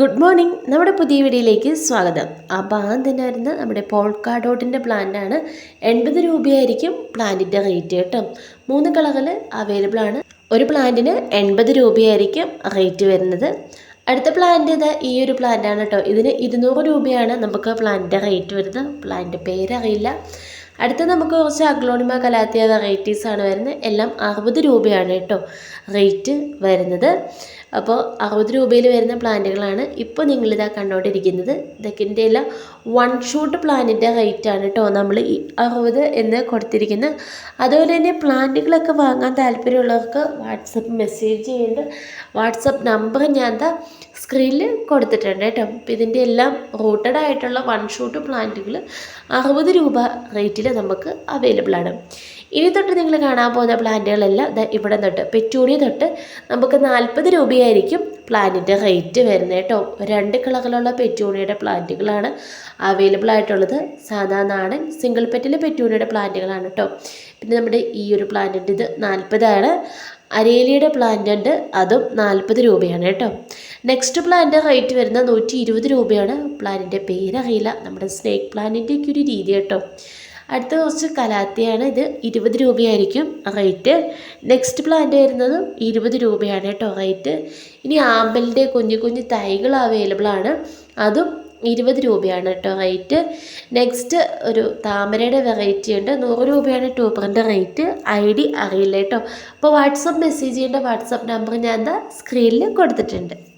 Good morning. നമ്മുടെ പുതിയ വീഡിയോയിലേക്ക് സ്വാഗതം. അപ്പോൾ ആദ്യം തന്നെ വരുന്ന നമ്മുടെ പോൾക്കാ ഡോട്ടിന്റെ പ്ലാന്റാണ് എൺപത് രൂപയായിരിക്കും പ്ലാന്റിന്റെ റേറ്റ് കേട്ടോ. മൂന്ന് കളറിൽ അവൈലബിൾ ആണ്. ഒരു പ്ലാന്റിന് എൺപത് രൂപയായിരിക്കും റേറ്റ് വരുന്നത്. അടുത്ത പ്ലാന്റ് ഇത് ഈ ഒരു പ്ലാന്റാണ് കേട്ടോ. ഇതിന് ഇരുന്നൂറ് രൂപയാണ് നമുക്ക് പ്ലാന്റിന്റെ റേറ്റ് വരുന്നത്. പ്ലാന്റിന്റെ പേരറിയില്ല. അടുത്ത നമുക്ക് കുറച്ച് അഗ്ലോണിമ കലാത്തിയ വെറൈറ്റീസാണ് വരുന്നത്. എല്ലാം അറുപത് രൂപയാണ് കേട്ടോ. റേറ്റ് വരുന്നത്. അപ്പോൾ അറുപത് രൂപയിൽ വരുന്ന പ്ലാന്റുകളാണ് ഇപ്പോൾ നിങ്ങളിതാ കണ്ടുകൊണ്ടിരിക്കുന്നത് ഇതൊക്കെ എല്ലാം വൺ ഷൂട്ട് പ്ലാന്റിന്റെ റേറ്റാണ് കേട്ടോ. നമ്മൾ ഈ അറുപത് എന്ന് കൊടുത്തിരിക്കുന്നത് അതുപോലെ തന്നെ പ്ലാന്റുകളൊക്കെ വാങ്ങാൻ താല്പര്യമുള്ളവർക്ക് വാട്സപ്പ് മെസ്സേജ് ചെയ്യേണ്ട. വാട്സപ്പ് നമ്പർ ഞാൻ എന്താ സ്ക്രീനിൽ കൊടുത്തിട്ടുണ്ട് കേട്ടോ. ഇതിന്റെ എല്ലാം റൂട്ടഡ് ആയിട്ടുള്ള വൺ ഷൂട്ട് പ്ലാന്റുകൾ അറുപത് രൂപ റേറ്റിൽ നമുക്ക് അവൈലബിൾ ആണ്. ഇനി തൊട്ട് നിങ്ങൾ കാണാൻ പോകുന്ന പ്ലാന്റുകളെല്ലാം ഇവിടെ തൊട്ട് പെറ്റൂണി തൊട്ട് നമുക്ക് നാൽപ്പത് രൂപയായിരിക്കും പ്ലാന്റിന്റെ റേറ്റ് വരുന്നത് കേട്ടോ. രണ്ട് കളറിലുള്ള പെറ്റൂണിയുടെ പ്ലാന്റുകളാണ് അവൈലബിൾ ആയിട്ടുള്ളത്. സാധാ നാടൻ സിംഗിൾ പെറ്റിലെ പെറ്റൂണിയുടെ പ്ലാന്റുകളാണ് കേട്ടോ. പിന്നെ നമ്മുടെ ഈ ഒരു പ്ലാന്റിന്റെ ഇത് നാൽപ്പതാണ് അരേലിയുടെ പ്ലാന്റ് ഉണ്ട് അതും നാൽപ്പത് രൂപയാണ് കേട്ടോ. നെക്സ്റ്റ് പ്ലാന്റ് റേറ്റ് വരുന്ന നൂറ്റി ഇരുപത് രൂപയാണ്. പ്ലാന്റിന്റെ പേരറിയില്ല. നമ്മുടെ സ്നേക്ക് പ്ലാന്റിന്റെയൊക്കെ ഒരു രീതി കേട്ടോ. അടുത്ത കുറച്ച് കലാത്തിയാണ് ഇത്. ഇരുപത് രൂപയായിരിക്കും റേറ്റ്. നെക്സ്റ്റ് പ്ലാന്റ് വരുന്നത് ഇരുപത് രൂപയാണ് കേട്ടോ റേറ്റ്. ഇനി ആമ്പലിന്റെ കുഞ്ഞു കുഞ്ഞു തൈകൾ അവൈലബിൾ ആണ്. അതും ഇരുപത് രൂപയാണ് കേട്ടോ റേറ്റ്. നെക്സ്റ്റ് ഒരു താമരയുടെ വെറൈറ്റി ഉണ്ട്. നൂറ് രൂപയാണ് ട്യൂബറിന്റെ റേറ്റ്. ഐ ഡി അറിയില്ല കേട്ടോ. അപ്പോൾ വാട്സപ്പ് മെസ്സേജ് ചെയ്യേണ്ട വാട്സപ്പ് നമ്പർ ഞാൻ എന്താ സ്ക്രീനിൽ കൊടുത്തിട്ടുണ്ട്.